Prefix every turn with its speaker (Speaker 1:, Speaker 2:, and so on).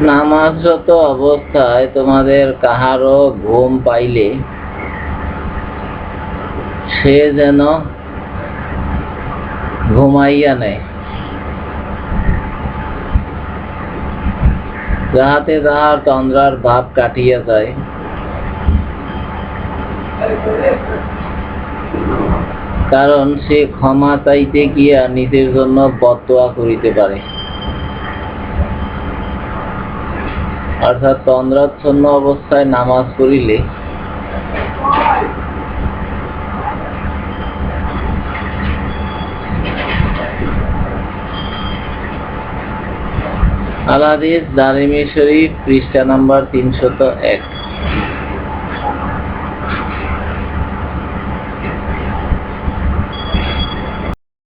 Speaker 1: নামাজরত অবস্থায় তোমাদের কাহারও ঘুম পাইলে সে যেন ঘুমাইয়া নেয়। যাহাতে তাহার তন্দ্রার ভাব কাটিয়া যায়। কারণ সে ক্ষমা চাইতে গিয়া নিজের জন্য বদোয়া করিতে পারে। অর্থাৎ তন্দ্রাচ্ছন্ন অবস্থায় নামাজ পড়িলে আলাদিস দারিমি শরীফ পৃষ্ঠা নাম্বার তিনশত এক।